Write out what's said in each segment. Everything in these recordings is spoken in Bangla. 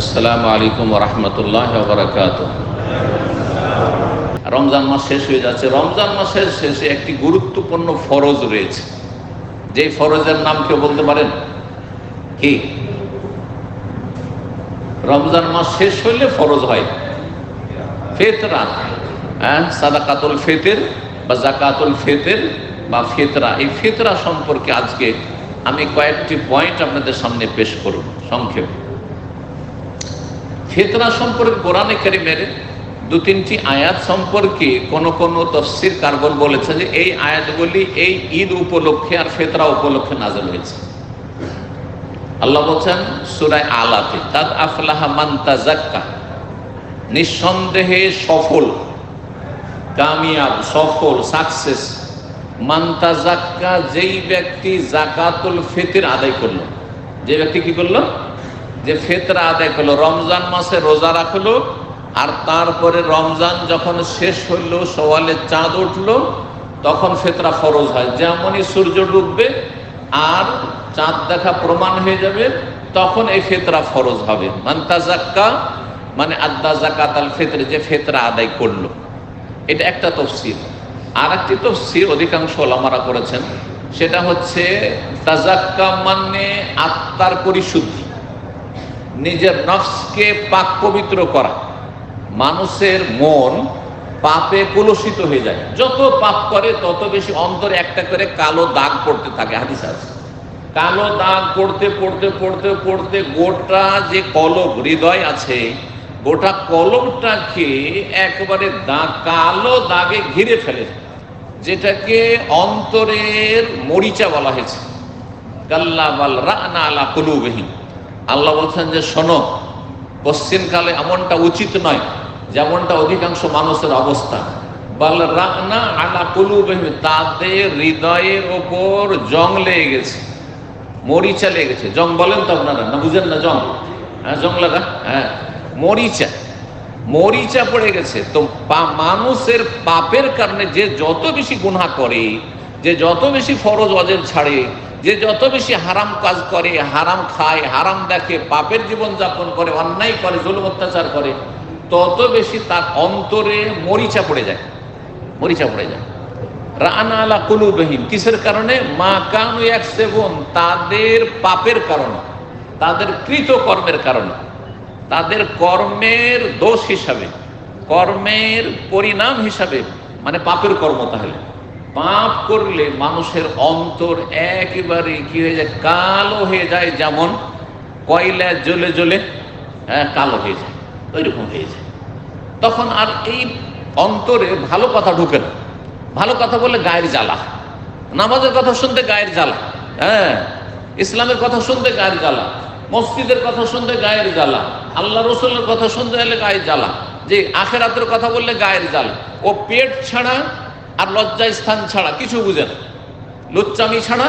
আসসালামু আলাইকুম রহমতুল্লাহ বরকাত রমজান মাস শেষ হয়ে যাচ্ছে। রমজান মাসের শেষে একটি গুরুত্বপূর্ণ ফরজ রয়েছে। যে ফরজের নাম কেউ বলতে পারেন? কি? রমজান মাস শেষ হইলে ফরজ হয়। ফেতরা। হ্যাঁ সাদাকাতুল ফেতের বা জাকাতুল ফেতের বা ফেতরা। এই ফেতরা সম্পর্কে আজকে আমি কয়েকটি পয়েন্ট আপনাদের সামনে পেশ করব। সংক্ষেপ। ফেতরা সম্পর্কে কোরআনে কারিমের দু তিনটি আয়াত সম্পর্কে কোন কোন তফসির কারবন বলেছে যে এই আয়াতগুলি এই ঈদ উপলক্ষে আর ফেতরা উপলক্ষে নাজল হয়েছে। আল্লাহ বলছেন সুরায় আলাতে তাদ আফলাহা মান্তা জাক্কা নিঃসন্দেহে সফল, কামিয়াব, সফল, সাকসেস। মান্তা জাক্কা যেই ব্যক্তি জাকাতুল ফিতর আদায় করল, যে ব্যক্তি কি করল? যে ফেতরা আদায় করল, রমজান মাসে রোজা রাখল, আর তারপরে রমজান যখন শেষ হইল সওয়ালে চাঁদ উঠল, তখন ফেতরা ফরজ হয়। যেমনই সূর্য ডুববে আর চাঁদ দেখা প্রমাণ হয়ে যাবে, তখন এই ফেতরা ফরজ হবে। মান্তা জাক্কা মানে আদা জাকাত আল ফেতর, যে ফেতরা আদায় করল। এটা একটা তফসিল। আর একটি তফসির অধিকাংশ ওলামারা করেছেন, সেটা হচ্ছে তাজাক্কা মানে আত্মার পরিশুদ্ধি। নিজের নফসকে পাক পবিত্র করা। মানুষের মন পাপে কলুষিত হয়ে যায়। যত পাপ করে, তত বেশি অন্তরে একটা করে কালো দাগ পড়তে থাকে, হাদিস আছে। কালো দাগ পড়তে পড়তে পড়তে পড়তে গোটা যে কলব হৃদয় আছে, গোটা কলমটাকে একবারে দাগ কালো দাগে ঘিরে ফেলে। যেটাকে অন্তরের মরিচা বলা হয়েছে। কাল্লা বাল রানা আলা কুলুবহীন আল্লাহ বলছেন যে, শোনো, পশ্চিমকালে এমনটা উচিত নয় যেমনটা অধিকাংশ মানুষের অবস্থা। বাল রানা আলা কুলুবহীন তাদের হৃদয়ের ওপর জং লেগে গেছে, মরিচা লেগে গেছে। জং বলেন তো আপনারা, না বুঝেন না জং? হ্যাঁ জং লাগা? হ্যাঁ মরিচা মরিচা পড়ে গেছে। তো মানুষের পাপের কারণে যে যত বেশি গুণা করে, যে যত বেশি ফরজ অজের ছাড়ে যে যত বেশি হারাম কাজ করে, হারাম খায়, হারাম দেখে, পাপের জীবন যাপন করে, অন্যায় করে, জুলুম অত্যাচার করে, তত বেশি তার অন্তরে মরিচা পড়ে যায়, মরিচা পড়ে যায়। রানা আলা কুলুবহীন কিসের কারণে? মা কানু এক সেবন তাদের পাপের কারণে, তাদের কৃত কর্মের কারণে, তাদের কর্মের দোষ হিসাবে, কর্মের পরিণাম হিসাবে মানে পাপের কর্ম তাহলে। পাপ করলে মানুষের অন্তর একেবারে কি হয়ে যায়? কালো হয়ে যায় যেমন কয়লা জ্বলে জ্বলে হ্যাঁ কালো হয়ে যায়, ওইরকম হয়ে যায়। তখন আর এই অন্তরে ভালো কথা ঢুকে না। ভালো কথা বললে গায়ের জ্বালা। নামাজের কথা শুনতে গায়ের জ্বালা। হ্যাঁ ইসলামের কথা শুনতে গায়ের জ্বালা। মসজিদের কথা শুনতে গায়ের জ্বালা। আল্লাহ রসুলের কথা শুনতে হলে গায়ের জ্বালা। যে আখেরাতের কথা বললে গায়ের জ্বালা। ও পেট ছাড়া আর লজ্জা স্থান ছাড়া কিছু বুঝে না। লুচ্চামি ছাড়া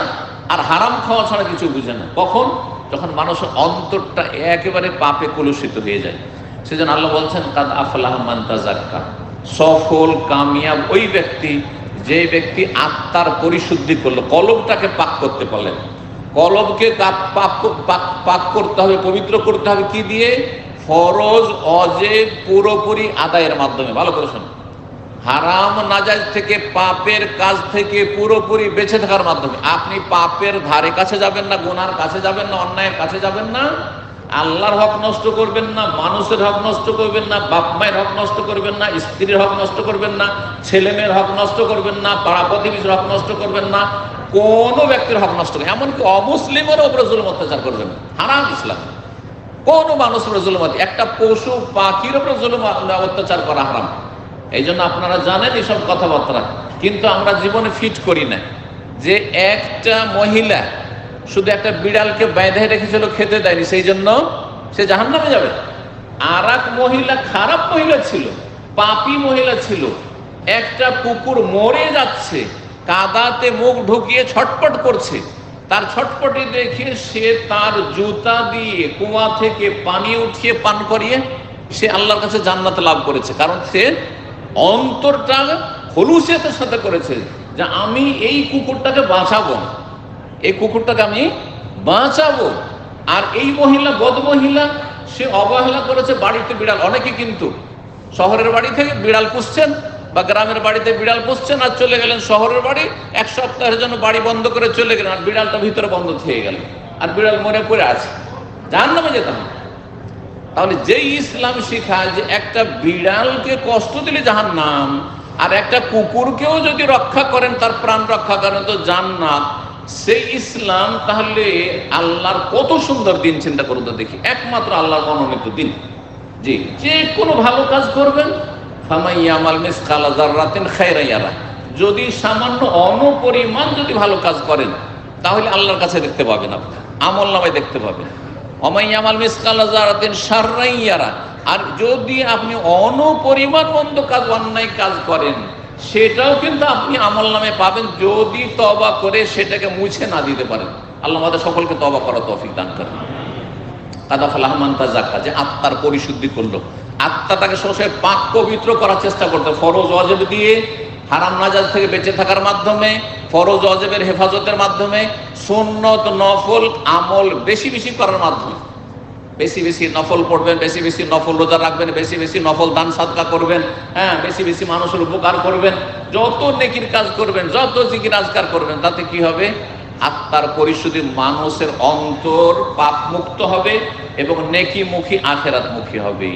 আর হারাম খাওয়া ছাড়া কিছু বুঝে না। কখন? যখন মানুষের অন্তরটা একেবারে পাপে কলুষিত হয়ে যায়। সেজন্য আল্লাহ বলছেন, কাদ আফলাহ মান্তাজাক্কা সফল, কামিয়াব ওই ব্যক্তি, যে ব্যক্তি আত্মার পরিশুদ্ধি করল, কলবটাকে পাক করতে পারলেন কলবকে পাক করতে হবে, পবিত্র করতে হবে কি দিয়ে? ফরজ অজে পুরোপুরি আদায়ের মাধ্যমে। ভালো করে শোনো। হারাম নাজাজ থেকে পাপের কাজ থেকে পুরোপুরি বেঁচে থাকার মাধ্যমে। আপনি পাপের ধারে কাছে যাবেন না, গোনার কাছে যাবেন না, অন্যায়ের কাছে যাবেন না। আল্লাহর হক নষ্ট করবেন না, মানুষের হক নষ্ট করবেন না, বাপ মায়ের হক নষ্ট করবেন না, স্ত্রীর হক নষ্ট করবেন না, ছেলে মেয়ের হক নষ্ট করবেন না, পাড়া প্রতিবেশীর হক নষ্ট করবেন না, কোনো ব্যক্তির হক নষ্ট করবেন এমনকি অমুসলিমের ওপরে জুলুম অত্যাচার করবেন হারাম ইসলাম। কোন মানুষের জুলুম একটা পশু পাখির ওপরে জুলুম অত্যাচার করা হারাম। এই জন্য আপনারা জানেন এইসব কথাবার্তা। কিন্তু আমরা জীবনে ফিট করি না। যে একটা মহিলা শুধু একটা বিড়ালকে বেঁধে রেখেছিল, খেতে দেয়নি সেই জন্য সে জাহান নামে যাবে। আর মহিলা খারাপ মহিলা ছিল, পাপি মহিলা ছিল। একটা কুকুর মরে যাচ্ছে, কাদাতে মুখ ঢুকিয়ে ছটপট করছে। তার ছটপটি দেখে সে তার জুতা দিয়ে কুয়া থেকে পানি উঠিয়ে পান করিয়ে সে আল্লাহর কাছে জান্নাত লাভ করেছে। কারণ সে অন্তরটা হলুসিয়াতের সাথে করেছে যে আমি এই কুকুরটাকে বাঁচাবো। এই কুকুরটাকে আমি বাঁচাবো। আর এই মহিলা বদ মহিলা, সে অবহেলা করেছে বাড়িতে বিড়াল। অনেকে কিন্তু শহরের বাড়ি থেকে বিড়াল পুষছেন বা গ্রামের বাড়িতে বিড়াল পুষছেন আর চলে গেলেন শহরের বাড়ি। এক সপ্তাহের জন্য বাড়ি বন্ধ করে চলে গেলেন আর বিড়ালটা ভিতরে বন্ধ থেকে গেল। আর বিড়াল মনে পড়ে আছে। নামে যেতাম তাহলে যেই ইসলাম শিখায় যে একটা বিড়ালকে কষ্ট দিলে যাহার নাম আর একটা কুকুরকেও যদি রক্ষা করেন তার প্রাণ রক্ষা করেন, তো জান্নাত। সেই ইসলাম তাহলে আল্লাহর কত সুন্দর দিন চিন্তা করুন তো দেখি। একমাত্র আল্লাহর মনোনীত দিন। জি, যে কোনো ভালো কাজ করবেন। মিসকালা জাররাতিন খায়রাইয়ারা যদি সামান্য অনপরিমাণ যদি ভালো কাজ করেন, তাহলে আল্লাহর কাছে দেখতে পাবেন আপনি। আমল নামায় দেখতে পাবেন। অমাইয়ামাল মিসকালা জাররাতিন সাররাইয়ারা আর যদি আপনি অনপরিমাণ মন্দ কাজ অন্যায় কাজ করেন, সেটাও কিন্তু আপনি আমল নামে পাবেন যদি তবা করে সেটাকে মুছে না দিতে পারেন। আল্লাহ সকলকে তবা করা তৌফিক দান করেন। কাদাফাল আহমান্তা জাক্কা যে আত্মার পরিশুদ্ধি করল। আত্মাটাকে সবসময় পাক পবিত্র করার চেষ্টা করতে ফরজ অজেব দিয়ে হারাম নাজাজ থেকে বেঁচে থাকার মাধ্যমে, ফরজ অজেবের হেফাজতের মাধ্যমে, সুন্নত, নফল আমল বেশি বেশি করার মাধ্যমে। বেশি বেশি নফল পড়বেন, বেশি বেশি নফল রোজা রাখবেন, বেশি বেশি নফল দান সাদকা করবেন হ্যাঁ বেশি বেশি মানুষের উপকার করবেন, যত নেকির কাজ করবেন, যত জিকির আজকার করবেন, তাতে কি হবে? আত্মার পরিশুদ্ধি মানুষের অন্তর পাপ মুক্ত হবে এবং নেকি মুখী আখেরাত মুখী হবে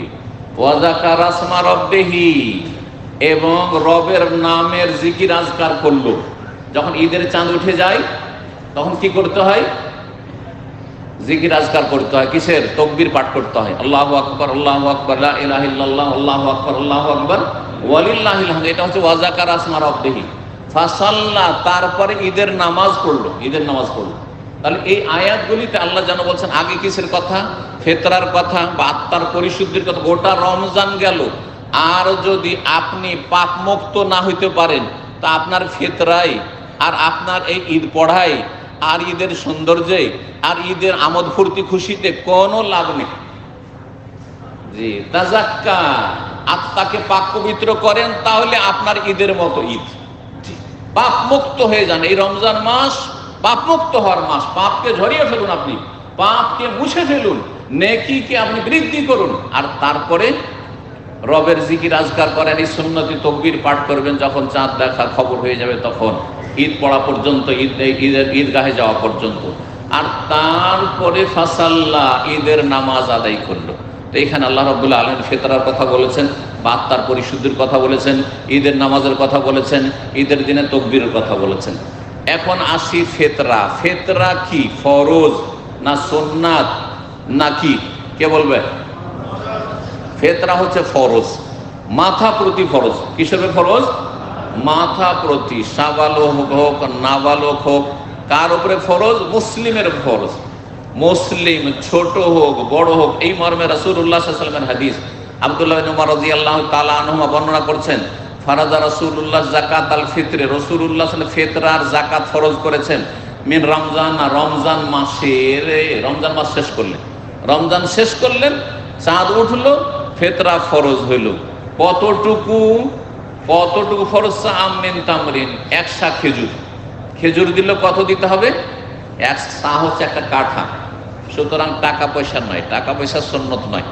আসমা রব্বেহি। এবং রবের নামের জিকির আজকার করল। যখন ঈদের চাঁদ উঠে যায়, তখন কি করতে হয়? জিকির আজকার করতে হয়। কিসের? তকবির পাঠ করতে হয়। আল্লাহ আকবর আল্লাহ আকবর ইলাহিল্লাহ আল্লাহ আকবর আল্লাহ আকবর ওয়ালিল্লাহিল হামদ এটা হচ্ছে ওয়াজাকার আসমা রব্বেহি। ফাসাল্লাহ তারপরে ঈদের নামাজ পড়ল। ঈদের নামাজ পড়ল। তাহলে এই আয়াতগুলিতে আল্লাহ যেন বলছেন, আগে কিসের কথা? ফেতরার কথা বা আত্মার পরিশুদ্ধির কথা। গোটা রমজান গেল। আর যদি আপনি পাপ মুক্ত না হইতে পারেন, তা আপনার ফেতরাই, আর আপনার এই ঈদ পড়াই, আর ঈদের সৌন্দর্যে, আর ঈদের আমোদ ফুর্তি খুশিতে কোনো লাভ নেই। জি, তাজাক্কা। আত্মাকে পাক পবিত্র করেন, তাহলে আপনার ঈদের মতো ঈদ। পাপ মুক্ত হয়ে যান। এই রমজান মাস পাপ মুক্ত হওয়ার মাস। পাপকে ঝরিয়ে ফেলুন আপনি। পাপকে মুছে ফেলুন। নেকিকে আপনি বৃদ্ধি করুন। আর তারপরে রবের জিকির আজকার করেন, এই সুন্নতি তকবির পাঠ করবেন, যখন চাঁদ দেখা খবর হয়ে যাবে তখন। ঈদ পড়া পর্যন্ত, ঈদ ঈদের ঈদগাহে যাওয়া পর্যন্ত। আর তারপরে ফাসাল্লা, ঈদের নামাজ আদায় করল। তো এখানে আল্লাহ রবুল্লাহ আলম ফেতরার কথা বলেছেন বা আত্মার পরিশুদ্ধির কথা বলেছেন, ঈদের নামাজের কথা বলেছেন, ঈদের দিনে তকবিরের কথা বলেছেন। এখন আসি ফেতরা। ফেতরা কি? ফরজ না সোননাথ না কি? কে বলবে? ফেতরা হচ্ছে ফরজ, মাথা প্রতি ফরজ। কিসের ফরজ? মাথা প্রতি, সাবালক হোক, নাবালক হোক, কার উপরে ফরজ? মুসলিমের ফরজ। মুসলিম ছোট হোক, বড় হোক, এই মর্মে আলাইহি হাদিস আব্দুল্লাহ উমর তাআলা আনহুমা বর্ণনা করছেন, ফারাজা রাসূলুল্লাহ যাকাত আল ফিতরে। সাল্লাল্লাহু ফিতরার যাকাত ফরজ করেছেন, মিন রমজান। রমজান মাসের রমজান মাস শেষ করলেন। রমজান শেষ করলেন, চাঁদ উঠল ফেতরা ফরজ হইল। কতটুকু কতটুকু ফরজ? আমিন তামরিন একশা খেজুর। খেজুর দিলে কত দিতে হবে? এক সা হচ্ছে একটা কাঠা। সুতরাং টাকা পয়সা নয়, টাকা পয়সা সন্ন্যত নয়।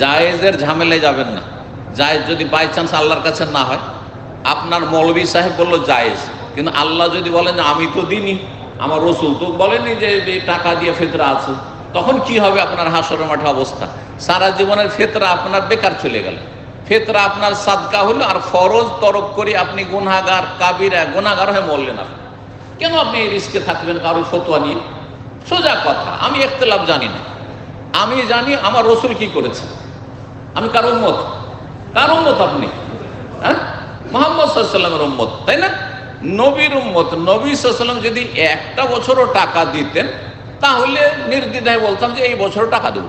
জায়েজের ঝামেলায় যাবেন না। জায়েজ যদি বাই চান্স আল্লাহর কাছে না হয়, আপনার মৌলবী সাহেব বলল জায়েজ। কিন্তু আল্লাহ যদি বলেন, আমি তো দিনই আমার রসুল তো বলেনি যে টাকা দিয়ে ফেতরা আছে। তখন কি হবে আপনার হাসরের মাঠে অবস্থা? সারা জীবনের ফেতরা আপনার বেকার চলে গেল। ফেতরা আপনার সাদকা হলো আর ফরজ তরক করে আপনি গুনাগার কাবিরা গুনাগার হয়ে মরলেন আপনি। কেন আপনি এই রিস্কে থাকবেন কারও ফতোয়া নিয়ে? সোজা কথা, আমি একতলাভ জানি না। আমি জানি আমার রসুল কি করেছে। আমি কার উম্মত? কার উম্মত আপনি? হ্যাঁ? মোহাম্মদ সাল্লামের তাই না? নবীর উম্মত, নবী সাল্লাম যদি একটা বছরও টাকা দিতেন তাহলে নির্দ্বিধায় বলতাম যে এই বছর টাকা দেবো।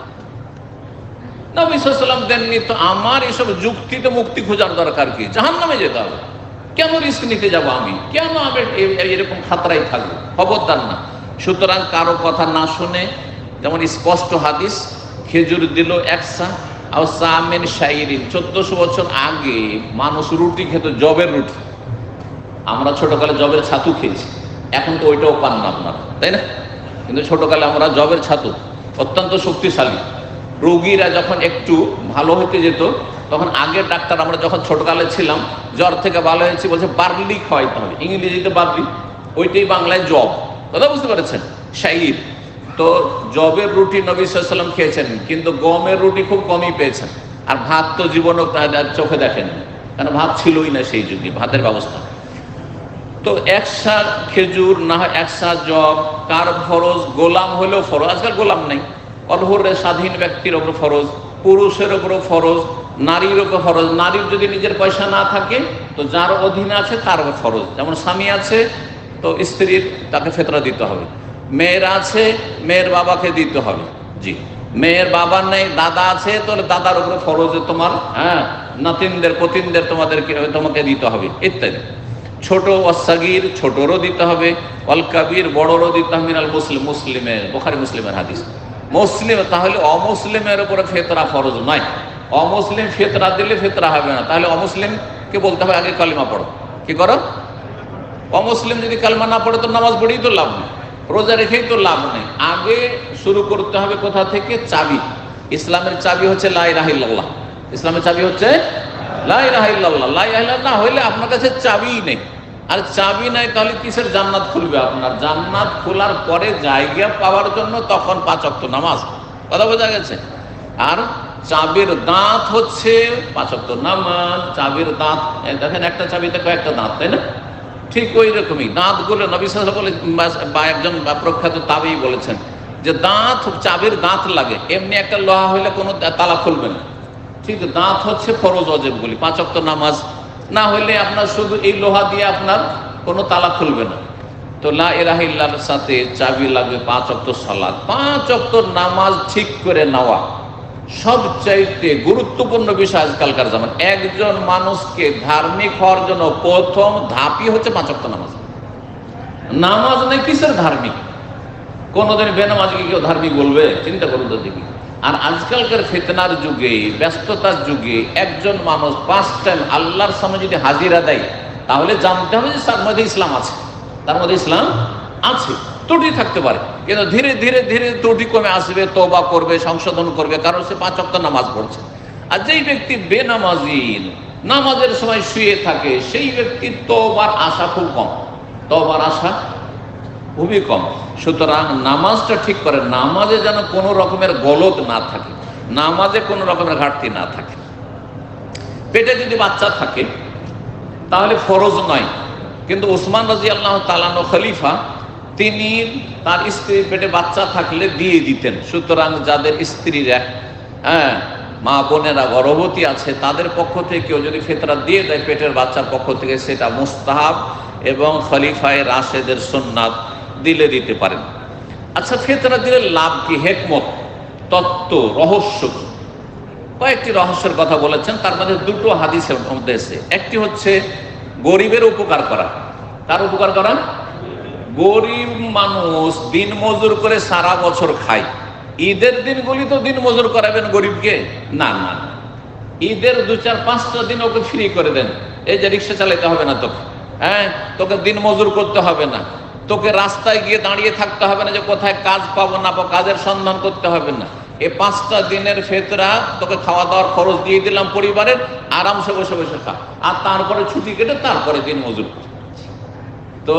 নবী দেননি, তো আমার এসব যুক্তিতে মুক্তি খোঁজার দরকার কি? জাহান নামে যেতে হবে। কেন রিস্ক নিতে যাব আমি? কেন আমি এরকম খাতরাই থাকব? খবরদার না। সুতরাং কারও কথা না শুনে, যেমন স্পষ্ট হাদিস, খেজুর দিল একসা আর সামেন শাইরিন। চোদ্দশো বছর আগে মানুষ রুটি খেত জবের রুটি। আমরা ছোটকালে জবের ছাতু খেয়েছি। এখন তো ওইটাও পান না আপনারা, তাই না? কিন্তু ছোটকালে আমরা জবের ছাতু, অত্যন্ত শক্তিশালী। রোগীরা যখন একটু ভালো হতে যেত, তখন আগের ডাক্তার আমরা যখন ছোটকালে ছিলাম, জ্বর থেকে ভালো হয়েছি বলছে, বার্লি খাওয়াইতে হবে ইংরেজিতে বার্লি, ওইটাই বাংলায় জব। কথা বুঝতে পেরেছেন? শাইর তো জবের রুটি নবী সাল্লাম খেয়েছেন, কিন্তু গমের রুটি খুব কমই পেয়েছেন। আর ভাত তো জীবনও চোখে দেখেন কারণ ভাত ছিলই না সেই যুগে, ভাতের ব্যবস্থা। তো এক একসা খেজুর, না হয় একসা জব, কার ফরজ? গোলাম হলেও ফরজ। আজকাল গোলাম নেই। অলহরের স্বাধীন ব্যক্তির ওপর ফরজ, পুরুষের ওপরও ফরজ, নারীর ওপর ফরজ। নারীর যদি নিজের পয়সা না থাকে, তো যার অধীনে আছে তার ওপর ফরজ। যেমন স্বামী আছে, তো স্ত্রীর তাকে ফেতরা দিতে হবে। মেয়ের আছে, মেয়ের বাবাকে দিতে হবে। জি। মেয়ের বাবার নেই, দাদা আছে, তাহলে দাদার উপরে ফরজে তোমার হ্যাঁ নাতিনদের, পতিনদের তোমাদেরকে, তোমাকে দিতে হবে, ইত্যাদি। ছোট অসাগির ছোটরও দিতে হবে। অল কাবির, বড়রও দিতে হবে মিনাল মুসলিম মুসলিমের, বোখারি মুসলিমের হাদিস। মুসলিম তাহলে অমুসলিমের উপরে ফেতরা ফরজ নয়। অমুসলিম ফেতরা দিলে ফেতরা হবে না। তাহলে অমুসলিমকে বলতে হবে, আগে কালিমা পড়ো। কি করো? অমুসলিম যদি কালমা না পড়ে, তো নামাজ পড়েই তো লাভ নেই। রোজা রেখেই তো লাভ নেই। আগে শুরু করতে হবে কোথা থেকে? চাবি। ইসলামের চাবি হচ্ছে লাই রাহিল্লাহ ইসলামের চাবি হচ্ছে না হইলে আপনার কাছে চাবিই নেই। আর চাবি নাই তাহলে কিসের জান্নাত খুলবে আপনার? জান্নাত খোলার পরে জায়গা পাওয়ার জন্য তখন পাঁচ অক্ত নামাজ। কথা বোঝা গেছে? আর চাবির দাঁত হচ্ছে পাঁচক্ত নামাজ, চাবির দাঁত দেখেন একটা চাবিতে কয়েকটা দাঁত, তাই না? ঠিক ওই রকমই। দাঁতগুলো নবী সাল্লাল্লাহু বলে বা একজন প্রখ্যাত তাবেই বলেছেন যে দাঁত, চাবির দাঁত লাগে। এমনি একটা লোহা হইলে কোনো তালা খুলবে না। ঠিক দাঁত হচ্ছে ফরজ অজেব অজেবগুলি পাঁচ অক্ত নামাজ। না হইলে আপনার শুধু এই লোহা দিয়ে আপনার কোনো তালা খুলবে না। তো লা সাথে চাবি লাগবে পাঁচ অক্ত সালাদ পাঁচ অক্ত নামাজ ঠিক করে নেওয়া সবচাইতে গুরুত্বপূর্ণ বিষয় আজকালকার জামান একজন মানুষকে ধার্মিক হওয়ার জন্য প্রথম ধাপই হচ্ছে পাঁচ অক্ত নামাজ। নামাজ নেই, কিসের ধার্মিক? কোনোদিন বেনামাজকে কেউ ধার্মিক বলবে? চিন্তা করুন তো দেখি। আর আজকালকার ফেতনার যুগে, ব্যস্ততার যুগে একজন মানুষ পাঁচ টাইম আল্লাহর সামনে যদি হাজিরা দেয়, তাহলে জানতে হবে যে তার মধ্যে ইসলাম আছে। তার মধ্যে ইসলাম আছে, ত্রুটি থাকতে পারে। কিন্তু ধীরে ধীরে ধীরে ত্রুটি কমে আসবে তোবা করবে, সংশোধন করবে, কারণ সে পাঁচ অক্ট নামাজ পড়ছে। আর যেই ব্যক্তি বেনামাজি নামাজের সময় শুয়ে থাকে, সেই ব্যক্তির তোবার আশা খুব কম। তোবার আশা খুবই কম। সুতরাং নামাজটা ঠিক করে, নামাজে যেন কোনো রকমের গলত না থাকে, নামাজে কোনো রকমের ঘাটতি না থাকে। পেটে যদি বাচ্চা থাকে, তাহলে ফরজ নয়। কিন্তু ওসমান রাজি আল্লাহ তালানো খলিফা, তিনি তার স্ত্রীর পেটে বাচ্চা থাকলে দিয়ে দিতেন। সুতরাং যাদের স্ত্রীরা হ্যাঁ মা বোনেরা, গর্ভবতী আছে, তাদের পক্ষ থেকে কেউ যদি ফেতরা দিয়ে দেয়, পেটের বাচ্চার পক্ষ থেকে, সেটা মুস্তাহাব এবং খলিফায় রাশেদের সোননাথ দিলে দিতে পারেন। আচ্ছা ফেতরা দিলে লাভ কি? হেকমত, তত্ত্ব, রহস্য কি? কয়েকটি রহস্যের কথা বলেছেন, তার মধ্যে দুটো হাদিসের মধ্যে এসে একটি হচ্ছে গরিবের উপকার করা। তার উপকার করা? গরিব মানুষ দিন মজুর করে সারা বছর খায়। ঈদের দিনগুলি তো দিন মজুর করাবেন গরিবকে? না না। ঈদের দু চার পাঁচটা দিন ওকে ফ্রি করে দেন। এই যে রিক্সা চালাতে হবে না তোকে। হ্যাঁ তোকে দিন মজুর করতে হবে না। তোকে রাস্তায় গিয়ে দাঁড়িয়ে থাকতে হবে না যে কোথায় কাজ পাবো না পাবো, কাজের সন্ধান করতে হবে না। এই পাঁচটা দিনের ফেতরা তোকে খাওয়া দাওয়ার খরচ দিয়ে দিলাম পরিবারের, আরামসে বসে বসে খা। আর তারপরে ছুটি কেটে তারপরে দিন মজুর। তো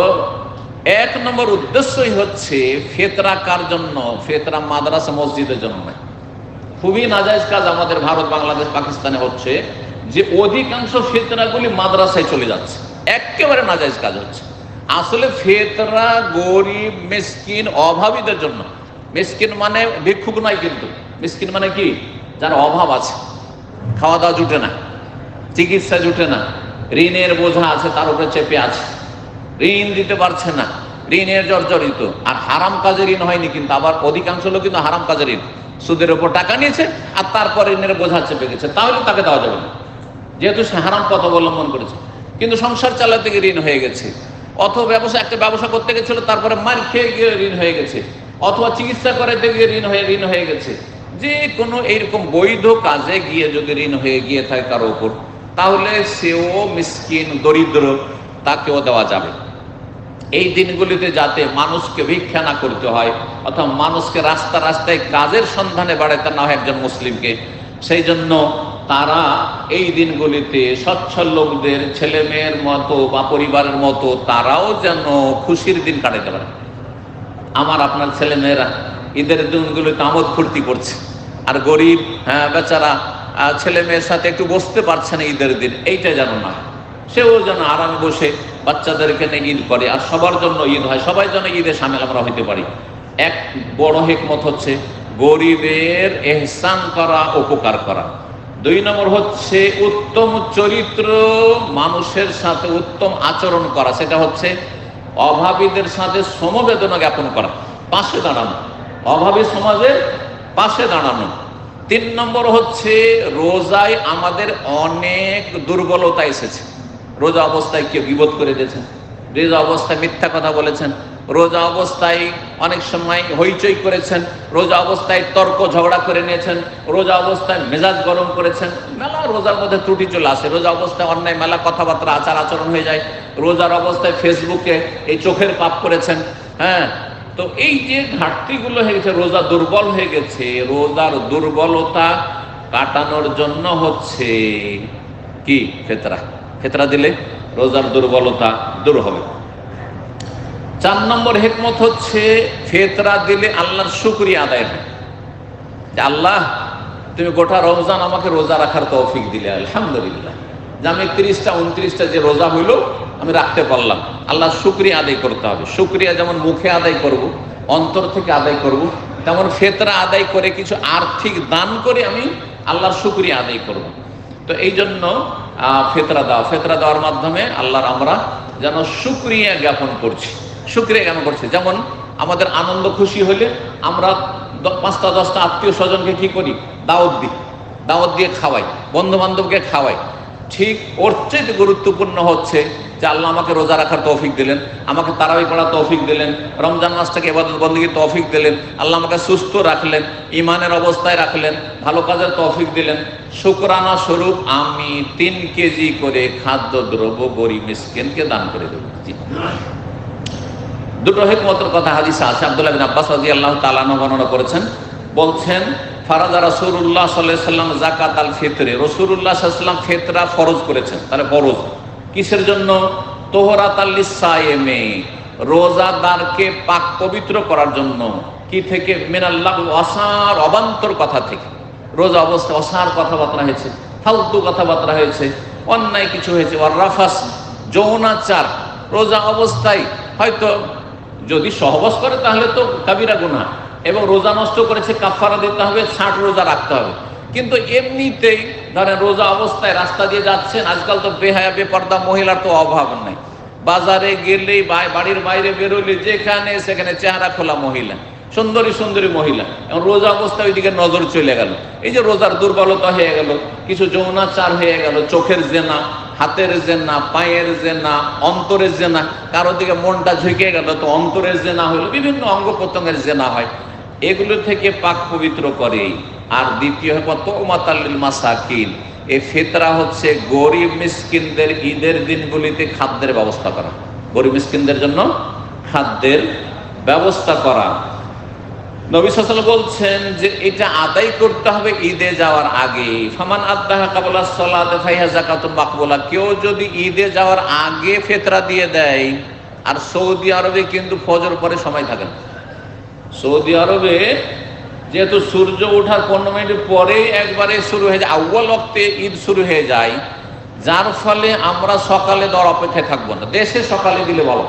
এক নম্বর উদ্দেশ্যই হচ্ছে ফেতরা কার জন্য? ফেতরা মাদ্রাসা মসজিদের জন্য। নয় খুবই নাজাইজ কাজ আমাদের ভারত, বাংলাদেশ, পাকিস্তানে হচ্ছে যে অধিকাংশ ফেতরাগুলি মাদ্রাসায় চলে যাচ্ছে। একেবারে নাজাইজ কাজ হচ্ছে। আসলে ফেতরা, গরিব, মিসকিন, অভাবীদের জন্য। মিসকিন মানে ভিক্ষুক নয় কিন্তু। মিসকিন মানে কি? যার অভাব আছে। খাওয়া দাওয়া জুটে না। চিকিৎসা জুটে না। ঋণের বোঝা আছে, তার উপরে চেপে আছে। ঋণ দিতে পারছে না। ঋণের জর্জরিত আর হারাম কাজে ঋণ হয়নি কিন্তু। আবার অধিকাংশ লোক কিন্তু হারাম কাজে ঋণ। সুদের উপর টাকা নিয়েছে আর তারপর ঋণের বোঝা চেপে গেছে। তাহলে তাকে দেওয়া যাবে না। যেহেতু সে হারাম পথ অবলম্বন করেছে। কিন্তু সংসার চালাতে গিয়ে ঋণ হয়ে গেছে। অথবা ব্যবসা, একটা ব্যবসা করতে গেছিল, তারপরে মার খেয়ে গিয়ে ঋণ হয়ে গেছে। অথবা চিকিৎসা করাতে গিয়ে ঋণ হয়ে ঋণ হয়ে গেছে। যে কোনো এইরকম বৈধ কাজে গিয়ে যদি ঋণ হয়ে গিয়ে থাকে কারও উপর, তাহলে সেও মিসকিন, দরিদ্র, তাকেও দেওয়া যাবে। এই দিনগুলিতে যাতে মানুষকে ভিক্ষা না করতে হয়, অথবা মানুষকে রাস্তা রাস্তায় কাজের সন্ধানে বাড়াতে না হয় একজন মুসলিমকে, সেই জন্য তারা এই দিনগুলিতে সচ্ছল লোকদের ছেলে মেয়ের মতো বা পরিবারের মতো, তারাও যেন খুশির দিন কাটাতে পারে। আমার আপনার ছেলে মেয়েরা ঈদের দিনগুলিতে আমোদ ফুর্তি করছে। আর গরিব হ্যাঁ বেচারা ছেলে মেয়ের সাথে একটু বসতে পারছে না ঈদের দিন, এইটা যেন না সেও যেন আরামে বসে বাচ্চাদেরকে নিয়ে ঈদ করে, আর সবার জন্য ঈদ হয়, সবাই যেন ঈদে সামিল আমরা হইতে পারি। এক বড় হেকমত হচ্ছে গরিবের এহসান করা, উপকার করা। দুই নম্বর হচ্ছে উত্তম চরিত্র মানুষের সাথে উত্তম আচরণ করা, সেটা হচ্ছে অভাবীদের সাথে সমবেদনা জ্ঞাপন করা, পাশে দাঁড়ানো, অভাবী সমাজের পাশে দাঁড়ানো। তিন নম্বর হচ্ছে রোজায় আমাদের অনেক দুর্বলতা এসেছে। রোজা অবস্থায় কেউ বিবোধ করে দিয়েছেন, রোজা অবস্থায় মিথ্যা কথা বলেছেন রোজা অবস্থায় অনেক সময় হইচই করেছেন, রোজা অবস্থায় তর্ক ঝগড়া করে নিয়েছেন, রোজা অবস্থায় মেজাজ গরম করেছেন, মেলা রোজার মধ্যে ত্রুটি চলে আসে, রোজা অবস্থায় অন্যায় মেলা কথাবার্তা, আচার আচরণ হয়ে যায়, রোজার অবস্থায় ফেসবুকে এই চোখের পাপ করেছেন হ্যাঁ? তো এই যে ঘাটতিগুলো হয়ে গেছে, রোজা দুর্বল হয়ে গেছে, রোজার দুর্বলতা কাটানোর জন্য হচ্ছে কি? ফেতরা। ফেতরা দিলে রোজার দুর্বলতা দূর হবে। চার নম্বর হেকমত হচ্ছে ফেতরা দিলে আল্লাহর শুক্রিয়া আদায় হয়। আল্লাহ, তুমি গোটা রমজান আমাকে রোজা রাখার তৌফিক দিলে, আলহামদুলিল্লাহ। যে আমি তিরিশটা, উনত্রিশটা যে রোজা হইল, আমি রাখতে পারলাম। আল্লাহ শুক্রিয়া আদায় করতে হবে। শুক্রিয়া যেমন মুখে আদায় করব, অন্তর থেকে আদায় করব, তেমন ফেতরা আদায় করে কিছু আর্থিক দান করে আমি আল্লাহর শুক্রিয়া আদায় করব। তো এই জন্য ফেতরা দেওয়া ফেতরা দেওয়ার মাধ্যমে আল্লাহর আমরা যেন শুক্রিয়া জ্ঞাপন করছি। শুক্রিয়া জ্ঞাপন করছে। যেমন আমাদের আনন্দ খুশি হলে আমরা পাঁচটা, দশটা আত্মীয় স্বজনকে কি করি? দাওয়াত দিই। দাওয়াত দিয়ে খাওয়াই। বন্ধু বান্ধবকে খাওয়াই। ঠিক ওর চেয়ে গুরুত্বপূর্ণ হচ্ছে যে আল্লাহ আমাকে রোজা রাখার তৌফিক দিলেন, আমাকে তারাবি পড়ার তৌফিক দিলেন, রমজান মাসটাকে এবাদত বন্দী তৌফিক দিলেন, আল্লাহ আমাকে সুস্থ রাখলেন ইমানের অবস্থায় রাখলেন, ভালো কাজের তৌফিক দিলেন। শুকরানা স্বরূপ আমি তিন কেজি করে খাদ্য দ্রব্য গরিব মিসকিনকে দান করে দেবো। দুটো হেকমতের কথা হাদিসা আছে। আব্দুল্লাহ বিন আব্বাস রাদিয়াল্লাহু তাআলা আনহু বর্ণনা করেছেন। বলছেন সাল্লাল্লাহু আলাইহি সাল্লাম যাকাত আল ফিতরে আলাইহি সাল্লাম ফিতরা ফরজ করেছেন, তাহলে ফরজ। কিসের জন্য? তোহরাত আল-লিসায়েমে রোজাদারকে পাক পবিত্র করার জন্য। কি থেকে? মিনাল্লাহ অসার অবান্তর কথা থেকে। রোজা অবস্থা অসার কথাবার্তা হয়েছে, ফালতু কথাবার্তা হয়েছে, অন্যায় কিছু হয়েছে। ওর রাফাস, যৌনাচার, রোজা অবস্থায় হয়তো যদি সহবাস করে, তাহলে তো কাবিরা গুনাহ। এবং রোজা নষ্ট করেছে কাফারা দিতে হবে, ষাট রোজা রাখতে হবে। কিন্তু এমনিতেই ধরেন রোজা অবস্থায় রাস্তা দিয়ে যাচ্ছেন, আজকাল তো বেহায়া, বেপর্দা মহিলার তো অভাব নাই। বাজারে গেলেই বাড়ির বাইরে বেরোলে যেখানে সেখানে চেহারা খোলা মহিলা, সুন্দরী সুন্দরী মহিলা। এবং রোজা অবস্থায় ওইদিকে নজর চলে গেল। এই যে রোজার দুর্বলতা হয়ে গেল, কিছু যৌনাচার হয়ে গেল, চোখের জেনা হাতের জেনা, পায়ের জেনা, অন্তরের জেনা, কারও দিকে মনটা ঝুঁকে গেল তো অন্তরের জেনা হলো বিভিন্ন অঙ্গ প্রত্যঙ্গের জেনা হয়। এগুলো থেকে পাক পবিত্র করে। আর দ্বিতীয় তোমাতাল্লিল মাসাকিন। এই ফেতরা হচ্ছে গরিব মিসকিনদের ঈদের দিনগুলিতে খাদ্যের ব্যবস্থা করা। গরিব মিসকিনদের জন্য খাদ্যের ব্যবস্থা করা। নবী সাল বলছেন যে এটা আদায় করতে হবে ঈদে যাওয়ার আগে। ফামান আদাহা কাবলা সলাতে ফাইহা মাকবুলা। কেউ যদি ঈদে যাওয়ার আগে ফেতরা দিয়ে দেয়, আর সৌদি আরবে কিন্তু ফজর পরে সময় থাকে না। সৌদি আরবে যেহেতু সূর্য ওঠার পনেরো মিনিট পরেই একবারে শুরু হয়ে যায় আউ্বাল অক্তে ঈদ শুরু হয়ে যায়, যার ফলে আমরা সকালে দেওয়ার অপেক্ষায় থাকব না। দেশে সকালে দিলে ভালো।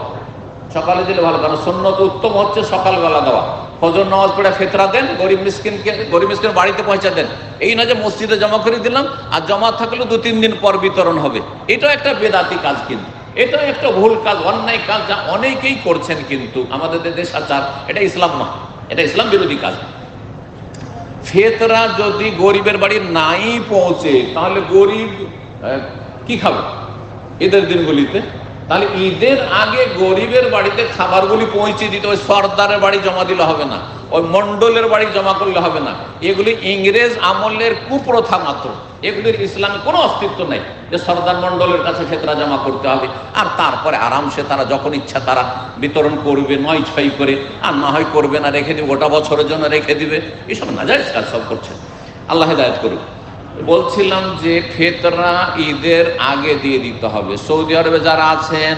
সকালে দিলে ভালো, কারণ সন্ন্যত উত্তম হচ্ছে সকালবেলা দেওয়া। ফজর নামাজ পড়ে ফেতরা দেন, গরিব মিসকিনকে, গরিব মিসকিন বাড়িতে পৌঁছা দেন। এই না যে মসজিদে জমা করে দিলাম, আর জমা থাকলেও দু তিন দিন পর বিতরণ হবে। এটাও একটা বেদাতি কাজ কিন্তু। এটাও একটা ভুল কাজ, অন্যায় কাজ যা অনেকেই করছেন কিন্তু। আমাদের দেশ দেশাচার এটা ইসলাম না। এটা ইসলাম বিরোধী কাজ। ফেতরা যদি গরিবের বাড়ি নাই পৌঁছে, তাহলে গরিব কি খাবে? ঈদের দিনগুলিতে তাহলে ঈদের আগে গরিবের বাড়িতে খাবারগুলি পৌঁছে দিতে ওই সর্দারের বাড়ি জমা দিলে হবে না, ওই মন্ডলের বাড়ি জমা করলে হবে না। এগুলি ইংরেজ আমলের কুপ্রথা মাত্র, এগুলির ইসলামে কোনো অস্তিত্ব নেই যে সর্দার মন্ডলের কাছে ফেতরা জমা করতে হবে। আর তারপরে আরামসে তারা যখন ইচ্ছা তারা বিতরণ করবে, নয় ছয় করে, আর না হয় করবে না, রেখে দিবে, গোটা বছরের জন্য রেখে দিবে, এসব না যায় কাজ সব করছে। আল্লাহ হেদায়ত করুক। বলছিলাম যে ফেতরা ঈদের আগে দিয়ে দিতে হবে। সৌদি আরবে যারা আছেন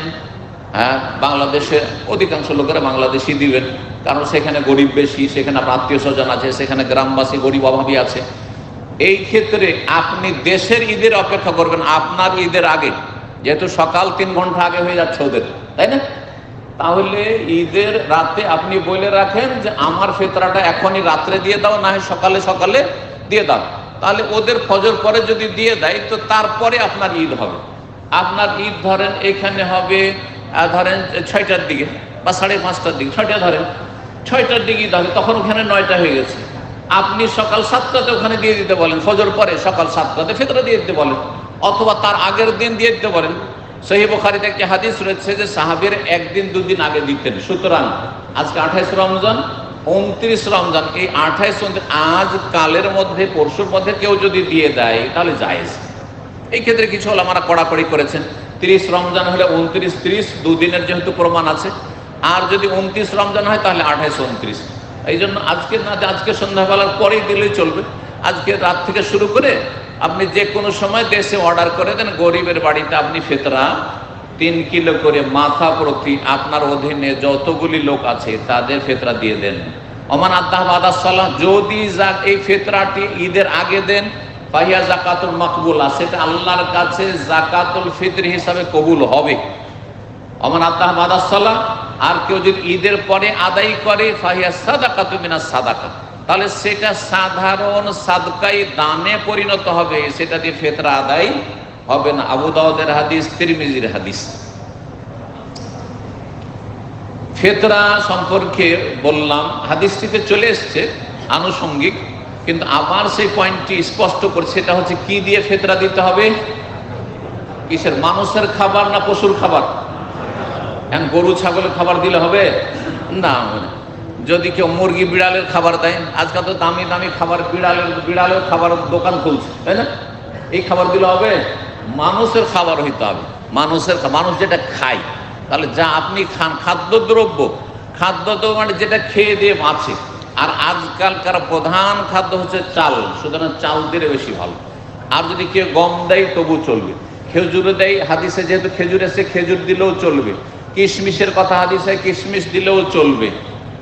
হ্যাঁ বাংলাদেশে অধিকাংশ লোকেরা বাংলাদেশি দিবেন। কারণ সেখানে গরিব বেশি, সেখানে আপনার আত্মীয় স্বজন আছে, সেখানে গ্রামবাসী, গরিব অভাবী আছে। এই ক্ষেত্রে আপনি দেশের ঈদের অপেক্ষা করবেন, আপনার ঈদের আগে। যেহেতু সকাল তিন ঘণ্টা আগে হয়ে যাচ্ছে ওদের, তাই না? তাহলে ঈদের রাতে আপনি বলে রাখেন যে, আমার ফেতরাটা এখনই রাত্রে দিয়ে দাও, না হয় সকালে সকালে দিয়ে দাও। তাহলে ওদের ফজর পরে যদি দিয়ে দেয়, তো তারপরে আপনার ঈদ হবে। আপনার ঈদ ধরেন এখানে হবে ধরেন ছয়টার দিকে বা সাড়ে পাঁচটার দিকে, ছয়টা ধরেন, ছয়টার দিকে ঈদ হবে, তখন ওখানে নয়টা হয়ে গেছে। আপনি সকাল সাতটাতে ওখানে দিয়ে দিতে বলেন, ফজর পরে সকাল সাতটাতে ফেতরা দিয়ে দিতে বলেন, অথবা তার আগের দিন দিয়ে দিতে বলেন। সহি বোখারিতে একটি হাদিস রয়েছে যে সাহাবের একদিন, দুদিন আগে দিতেন। সুতরাং আজকে আঠাইশ রমজান উনত্রিশ রমজান, এই আঠাইশ আজ কালের মধ্যে, পরশুর মধ্যে কেউ যদি দিয়ে দেয়, তাহলে জায়েজ। এই ক্ষেত্রে কিছু হলো আমরা কড়াকড়ি করেছেন। তিরিশ রমজান হলে উনত্রিশ, ত্রিশ, দুদিনের যেহেতু প্রমাণ আছে। আর যদি উনত্রিশ রমজান হয়, তাহলে আঠাইশ, উনত্রিশ। এই জন্য আজকে না, আজকে সন্ধ্যাবেলার পরেই দিলেই চলবে। আজকে রাত থেকে শুরু করে আপনি যে কোনো সময় দেশে অর্ডার করে দেন, গরিবের বাড়িতে আপনি ফেতরা তিন কিলো করে মাথা প্রতি আপনার অধীনে যতগুলি লোক আছে, তাদের ফেতরা দিয়ে দেন। অমান আদাহ যদি যাক এই ফেতরাটি ঈদের আগে দেন, ফাহিয়া জাকাতুল মকবুলা সেটা আল্লাহর কাছে জাকাতুল ফিতর হিসাবে কবুল হবে। অমান আদাহ বাদাসাল্লাহ আর কেউ যদি ঈদের পরে আদায় করে, ফাহিয়া সাদাকাতু মিনা সাদাকা তাহলে সেটা সাধারণ সাদকাই দানে পরিণত হবে, সেটা দিয়ে ফেতরা আদায় হবে না। আবু দাউদের হাদিস, তিরমিজির হাদিস। ফেতরা সম্পর্কে বললাম, হাদিসটিতে চলে এসছে আনুষঙ্গিক, কিন্তু আবার সেই পয়েন্টটি স্পষ্ট করে, সেটা হচ্ছে কি দিয়ে ফেতরা দিতে হবে? কিসের? মানুষের খাবার না পশুর খাবার? এখন গরু, ছাগলের খাবার দিলে হবে? না যদি কেউ মুরগি, বিড়ালের খাবার দেয়, আজকাল তো দামি দামি খাবার, বিড়ালের বিড়ালের খাবার দোকান খুলছে, তাই না? এই খাবার দিলে হবে? মানুষের খাবার হইতে হবে। মানুষের মানুষ যেটা খায়, তাহলে যা আপনি খান, খাদ্যদ্রব্য। খাদ্যদ্রব্য মানে যেটা খেয়ে দিয়ে বাঁচে। আর আজকালকার প্রধান খাদ্য হচ্ছে চাল, সুতরাং চাল দিলে বেশি ভালো। আর যদি কেউ গম দেয় তবু চলবে। খেজুর দেয়, হাদিসে যেহেতু খেজুর এসে খেজুর দিলেও চলবে। কিশমিশের কথা হাদিসে, কিশমিশ দিলেও চলবে।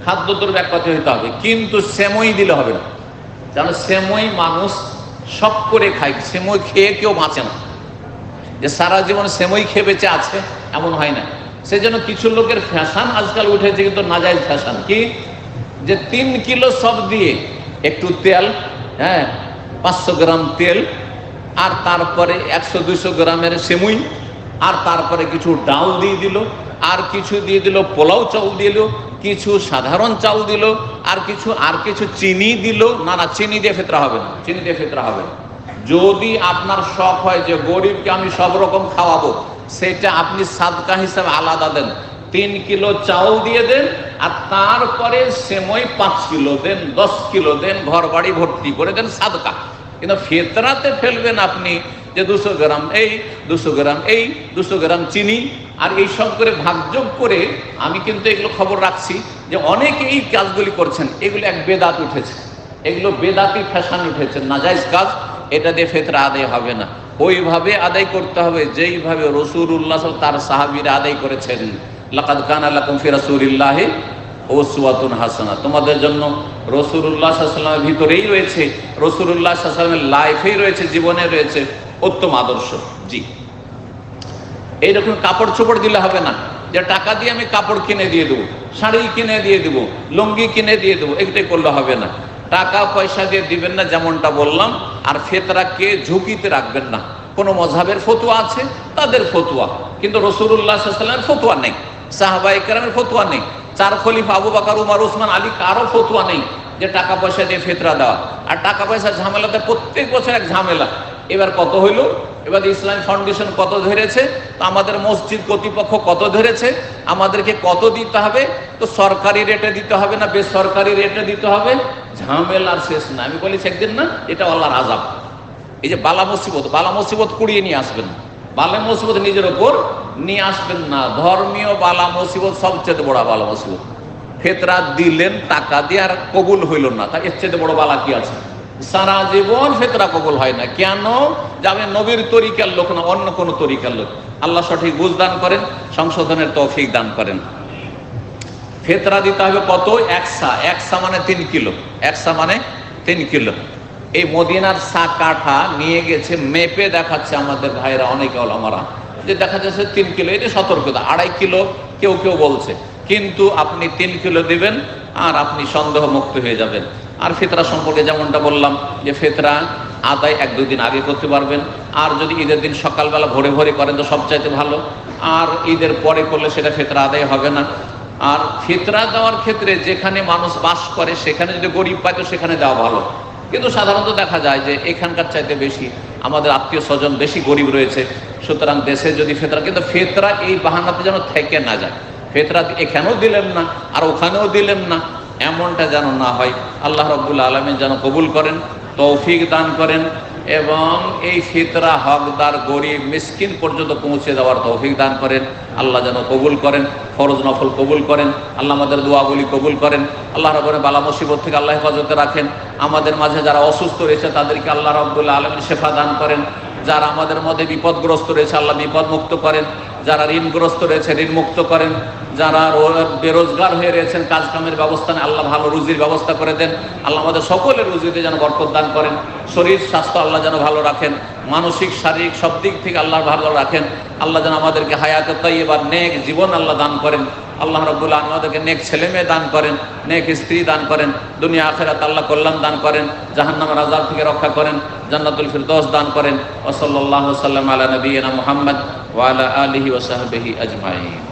খাদ্যদ্রব্য এক কথা হইতে হবে। কিন্তু সেমই দিলে হবে না। কারণ সেমই মানুষ সব করে খায়, সেমই খেয়ে কেউ বাঁচে না। যে সারা জীবন সেমই খেয়ে বেঁচে আছে, এমন হয় না। সেজন্য কিছু লোকের ফ্যাশন আজকাল উঠেছে, কিন্তু নাজাইজ ফ্যাশন। কি? যে তিন কিলো সব দিয়ে একটু তেল হ্যাঁ পাঁচশো গ্রাম তেল, আর তারপরে একশো দুশো গ্রামের সেমুই, আর তারপরে কিছু ডাল দিয়ে দিল, আর কিছু দিয়ে দিল, পোলাও চাউল দিল, কিছু সাধারণ চাউল দিল, আর কিছু আর কিছু চিনি দিল। না না, চিনি দিয়ে ফেতরা হবে না, চিনি দিয়ে ফেতরা হবে না। যদি আপনার শখ হয় যে গরিবকে আমি সব রকম খাওয়াবো, সেটা আপনি সাদকা হিসাবে আলাদা দেন। তিন কিলো চাউল দিয়ে দেন, আর তারপরে সেময় পাঁচ কিলো দেন, দশ কিলো দেন ঘর বাড়ি ভর্তি করে দেন সাদকা। কিন্তু ফেতরাতে ফেলবেন আপনি যে দুশো গ্রাম এই, দুশো গ্রাম এই, দুশো গ্রাম চিনি, আর এই সব করে ভাগযোগ করে আমি কিন্তু এগুলো খবর রাখছি যে অনেকে এই কাজগুলি করছেন, এগুলো এক বেদাত উঠেছে। এগুলো বেদাতি ফ্যাশন উঠেছে, নাজাইজ কাজ। এটা দিয়ে ফেতরা আদায় হবে না। ওইভাবে আদায় করতে হবে, যেইভাবে রসুর উল্লাহ তার সাহাবিরা আদায় করেছেন। আল্লাহ ফি রাসূলিল্লাহ ওসুয়াতুন হাসানা তোমাদের জন্য রসুল্লাহ সাল্লামের ভিতরেই রয়েছে। রয়েছে, জীবনে রয়েছে আদর্শ। জি। কাপড় চোপড় দিলে হবে না। যে টাকা দিয়ে আমি কাপড় কিনে দিয়ে দেবো, শাড়ি কিনে দিয়ে দেবো, লুঙ্গি কিনে দিয়ে দেবো, এটাই করলে হবে না। টাকা পয়সা দিয়ে দিবেন না, যেমনটা বললাম, আর ফেতরাকে ঝুঁকিতে রাখবেন না। কোনো মজাবের ফতুয়া আছে? তাদের ফতুয়া। কিন্তু রসুরুল্লাহামের ফতুয়া নেই। সাহাবা ইকরামের ফতুয়া নেই। চার খলিফ আবু বাকার, উমার ওসমান আলী কারও ফতুয়া নেই যে টাকা পয়সা দিয়ে ফেতরা দেওয়া। আর টাকা পয়সার ঝামেলাতে প্রত্যেক বছর এক ঝামেলা। এবার কত হইল? এবার ইসলামী ফাউন্ডেশন কত ধরেছে? তো আমাদের মসজিদ কর্তৃপক্ষ কত ধরেছে? আমাদেরকে কত দিতে হবে? তো সরকারি রেটে দিতে হবে না বেসরকারি রেটে দিতে হবে? ঝামেলার শেষ না। আমি বলেছি একদিন না, এটা আল্লাহর আজাব এই যে বালা মুসিবত বালা মুসিবত কুড়িয়ে নিয়ে আসবেন বালা মুসিবত নিজের ওপর নিয়ে আসবেন না। ধর্মীয় বালা মুসিবত সবচেয়ে বড় বালা মুসিবত। ফেতরা দিলেন, টাকা দিয়ে আর কবুল হইল না। তা এর চেয়ে বড় বালা কি আছে? সারা জীবন ফেতরা কবুল হয় না। কেন? যাবে নবীর তরিকার লোক না, অন্য কোন তরিকার লোক। আল্লাহ সঠিক বুঝ দান করেন, সংশোধনের তৌফিক দান করেন। ফেতরা দিতে হবে কত? একসা একসা মানে তিন কিলো। একসা মানে তিন কিলো। এই মদিনার সা কাঠা নিয়ে গেছে, মেপে দেখাচ্ছে আমাদের ভাইরা, অনেকে আমারা যে দেখা যাচ্ছে তিন কিলো এটা সতর্কতা আড়াই কিলো কেউ কেউ বলছে। কিন্তু আপনি তিন কিলো দিবেন আর আপনি সন্দেহ মুক্ত হয়ে যাবেন। আর ফেতরা সম্পর্কে যেমনটা বললাম, যে ফেতরা আদায় এক দুই দিন আগে করতে পারবেন। আর যদি ঈদের দিন সকালবেলা ভোরে ভোরে করেন তো সবচাইতে ভালো। আর ঈদের পরে করলে সেটা ফেতরা আদায় হবে না। আর ফেতরা দেওয়ার ক্ষেত্রে যেখানে মানুষ বাস করে, সেখানে যদি গরিব পায় তো সেখানে দেওয়া ভালো। কিন্তু সাধারণত দেখা যায় যে এখানকার চাইতে বেশি আমাদের আত্মীয় স্বজন বেশি গরিব রয়েছে। সুতরাং দেশে যদি ফেতরা, কিন্তু ফেতরা এই বাহানাতে যেন থেকে না যায়। ফেতরা এখানেও দিলেন না, আর ওখানেও দিলেন না। এমনটা যেন না হয়। আল্লাহ রব্বুল আলমী যেন কবুল করেন, তৌফিক দান করেন এবং এই ফিতরা হকদার গরিব মিসকিন পর্যন্ত পৌঁছে দেওয়ার তৌফিক দান করেন। আল্লাহ যেন কবুল করেন, ফরজ নফল কবুল করেন, আল্লাহ আমাদের দোয়াগুলি কবুল করেন, আল্লাহ রবের বালা মুসিবত থেকে আল্লাহ হেফাজতে রাখেন। আমাদের মাঝে যারা অসুস্থ রয়েছে, তাদেরকে আল্লাহ রব্দুল্লাহ আলমী শেফা দান করেন। যারা আমাদের মধ্যে বিপদগ্রস্ত রয়েছে, আল্লাহ বিপদ মুক্ত করেন। যারা ঋণগ্রস্ত রয়েছে ঋণ মুক্ত করেন। যারা বেরোজগার হয়ে রয়েছেন কাজ কামের ব্যবস্থা আল্লাহ ভালো রুজির ব্যবস্থা করে দেন। আল্লাহ আমাদের সকলের রুজিতে যেন বরকত দান করেন। শরীর, স্বাস্থ্য আল্লাহ যেন ভালো রাখেন। মানসিক, শারীরিক সব দিক থেকে আল্লাহ ভালো রাখেন। আল্লাহ যেন আমাদেরকে হায়াতে এবার নেক জীবন আল্লাহ দান করেন। আল্লাহ রব্বুল্লাহ আমাদেরকে নেক ছেলে মেয়ে দান করেন, নেক স্ত্রী দান করেন, দুনিয়া আখেরাত আল্লাহ কল্যাণ দান করেন জাহান্নাম রাজার থেকে রক্ষা করেন, জান্নাতুল ফিরদোস দান করেন। ওসল্লাহ সাল্লাম আলা নবীনা মোহাম্মদ ওয়ালা আলিহি ওসাহবিহি আজমাইন।